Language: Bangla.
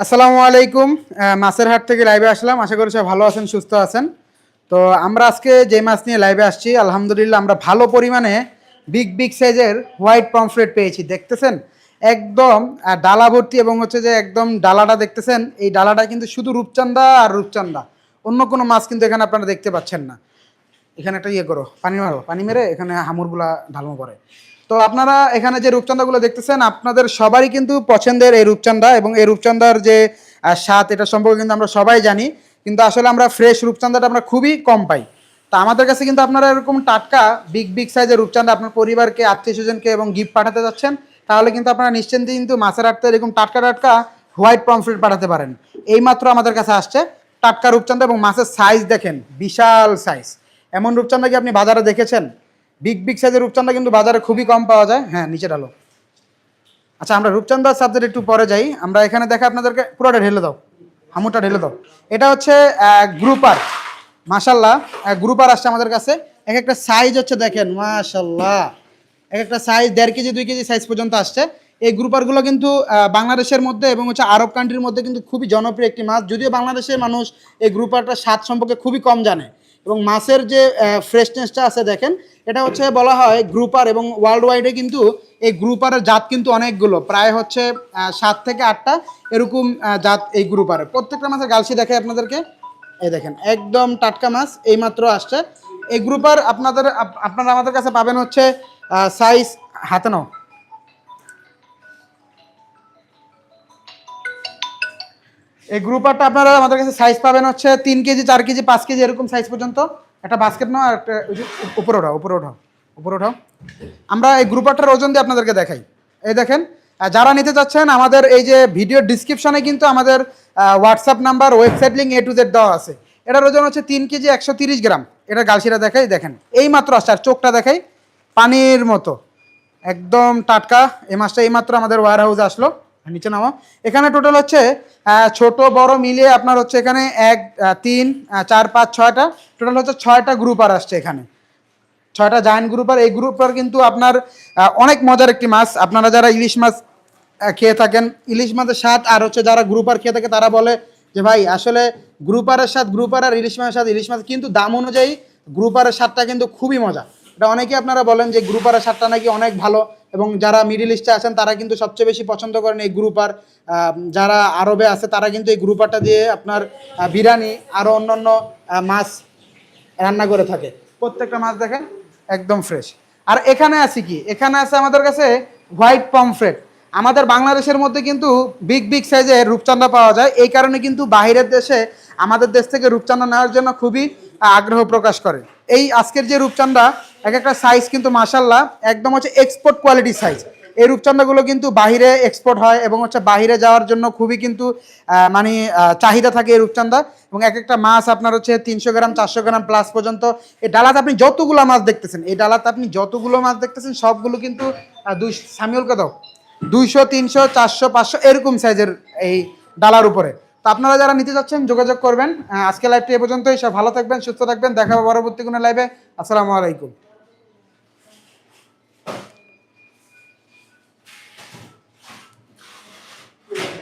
আসসালামু আলাইকুম মাছের হাট থেকে লাইভে আসলাম। আশা করি সবাই ভালো আছেন, সুস্থ আছেন। তো আমরা আজকে যে মাছ নিয়ে লাইভে আসছি, আলহামদুলিল্লাহ আমরা ভালো পরিমাণে বিগ বিগ সাইজের হোয়াইট পমফ্রেট পেয়েছি, দেখতেছেন? একদম ডালা ভর্তি এবং হচ্ছে যে একদম ডালাটা দেখতেছেন? এই ডালাটা কিন্তু শুধু রূপচান্দা আর রূপচান্দা। অন্য কোনো মাছ কিন্তু এখানে আপনারা দেখতে পাচ্ছেন না। এখানে একটা ইয়ে করো, পানি মারো, পানি মেরে এখানে হামুরগুলা ঢালমো করে। তো আপনারা এখানে যে রূপচান্দাগুলো দেখতেছেন, আপনাদের সবারই কিন্তু পছন্দের এই রূপচান্দা এবং এই রূপচান্দার যে স্বাদ, এটা সম্পর্কে কিন্তু আমরা সবাই জানি। কিন্তু আসলে আমরা ফ্রেশ রূপচান্দাটা আমরা খুবই কম পাই। তা আমাদের কাছে কিন্তু আপনারা এরকম টাটকা, বিগ বিগ সাইজের রূপচান্দা আপনার পরিবারকে, আত্মীয় স্বজনকে এবং গিফট পাঠাতে যাচ্ছেন, তাহলে কিন্তু আপনারা নিশ্চিন্তে কিন্তু মাছের আটতে এরকম টাটকা টাটকা হোয়াইট পমফ্রেট পাঠাতে পারেন। এইমাত্র আমাদের কাছে আসছে টাটকা রূপচান্দা এবং মাছের সাইজ দেখেন, বিশাল সাইজ এমন রূপচান্দা কি আপনি বাজারে দেখেছেন? বিগ বিগ সাইজের রূপচান্দা কিন্তু বাজারে খুবই কম পাওয়া যায়। হ্যাঁ নিচে ডালো আচ্ছা আমরা রূপচান্দার সাবজেক্ট একটু পরে যাই। আমরা এখানে দেখে আপনাদেরকে পুরোটা ঢেলে দাও। হামুটা ঢেলে দাও। এটা হচ্ছে গ্রুপার মাশাল্লাহ গ্রুপার আসছে আমাদের কাছে। এক একটা সাইজ হচ্ছে দেখেন মাশাল্লাহ এক একটা সাইজ দেড় কেজি, দুই কেজি সাইজ পর্যন্ত আসছে। এই গ্রুপারগুলো কিন্তু বাংলাদেশের মধ্যে এবং হচ্ছে আরব কান্ট্রির মধ্যে কিন্তু খুবই জনপ্রিয় একটি মাছ। যদিও বাংলাদেশের মানুষ এই গ্রুপারটার স্বাদ সম্পর্কে খুবই কম জানে। এবং মাছের যে ফ্রেশনেসটা আছে দেখেন, এটা হচ্ছে বলা হয় গ্রুপার এবং ওয়ার্ল্ড ওয়াইডে কিন্তু এই গ্রুপারের জাত কিন্তু অনেকগুলো। প্রায় হচ্ছে সাত থেকে আটটা এরকম জাত এই গ্রুপারের প্রত্যেকটা মাছের গালসি দেখে আপনাদেরকে। এই দেখেন, একদম টাটকা মাছ, এইমাত্র আসছে। এই গ্রুপার আপনাদের, আপ- আপনারা আমাদের কাছে পাবেন হচ্ছে সাইজ হাতে নাও। এই গ্রুপারটা আপনারা আমাদের কাছে সাইজ পাবেন হচ্ছে তিন কেজি, চার কেজি, পাঁচ কেজি এরকম সাইজ পর্যন্ত। একটা বাস্কেট নাও আর একটা উপরে ওঠাও উপরে ওঠাও উপরে ওঠাও। আমরা এই গ্রুপারটার ওজন দিয়ে আপনাদেরকে দেখাই। এই দেখেন যারা নিতে চাচ্ছেন, আমাদের এই যে ভিডিও ডিসক্রিপশনে কিন্তু আমাদের WhatsApp number website link A to Z দেওয়া আছে। এটার ওজন হচ্ছে তিন কেজি একশো তিরিশ গ্রাম। এটা গালসিরা দেখাই, দেখেন। এই মাত্র আসছে, আর চোখটা দেখাই, পানির মতো। একদম টাটকা। এই মাছটা এইমাত্র আমাদের ওয়ার হাউসে আসলো। নিচে নামো। এখানে টোটাল হচ্ছে ছোট, বড় মিলিয়ে আপনার হচ্ছে এখানে এক তিন চার, পাঁচ, ছয়টা। টোটাল হচ্ছে ছয়টা গ্রুপ আর আসছে এখানে। ছয়টা জায়ান্ট গ্রুপার এই গ্রুপার কিন্তু আপনার অনেক মজার একটি মাছ। আপনারা যারা ইলিশ মাছ খেয়ে থাকেন, ইলিশ মাছের স্বাদ আর হচ্ছে যারা গ্রুপার খেয়ে থাকে, তারা বলে যে, ভাই, আসলে গ্রুপারের স্বাদ গ্রুপার আর ইলিশ মাছের স্বাদ, ইলিশ মাছ কিন্তু দাম অনুযায়ী গ্রুপারের স্বাদটা কিন্তু খুবই মজা। এটা অনেকে আপনারা বলেন যে গ্রুপারের স্বাদটা নাকি অনেক ভালো। এবং যারা মিডিল ইস্টে আছেন, তারা কিন্তু সবচেয়ে বেশি পছন্দ করেন এই গ্রুপ আর যারা আরবে আছে, তারা কিন্তু এই গ্রুপারটা দিয়ে আপনার বিরিয়ানি আরও অন্যান্য মাছ রান্না করে থাকে। প্রত্যেকটা মাছ দেখেন, একদম ফ্রেশ আর এখানে আছে কি? এখানে আছে আমাদের কাছে হোয়াইট পমফ্রেট আমাদের বাংলাদেশের মধ্যে কিন্তু বিগ বিগ সাইজের রূপচান্দা পাওয়া যায়। এই কারণে কিন্তু বাইরের দেশে, আমাদের দেশ থেকে রূপচান্দা নেওয়ার জন্য খুবই আগ্রহ প্রকাশ করে। এই আজকের যে রূপচান্দা এক একটা সাইজ কিন্তু মাসাল্লাহ একদম হচ্ছে এক্সপোর্ট কোয়ালিটির সাইজ এই রূপচান্দাগুলো কিন্তু বাইরে এক্সপোর্ট হয় এবং হচ্ছে বাইরে যাওয়ার জন্য খুবই কিন্তু মানে চাহিদা থাকে এই রূপচন্দা। এবং এক একটা মাছ আপনার হচ্ছে তিনশো গ্রাম, চারশো গ্রাম প্লাস পর্যন্ত। এই ডালাতে আপনি যতগুলো মাছ দেখতেছেন, এই ডালাতে আপনি যতগুলো মাছ দেখতেছেন, সবগুলো কিন্তু দুই সামিউলকে দাও। দুইশো, তিনশো, চারশো, পাঁচশো এরকম সাইজের এই ডালার উপরে। তো আপনারা যারা নিতে চাচ্ছেন, যোগাযোগ করবেন। আজকে লাইভটি এ পর্যন্তই। সব ভালো থাকবেন, সুস্থ থাকবেন। দেখা হবে পরবর্তী কোনো লাইভে আসসালামু আলাইকুম।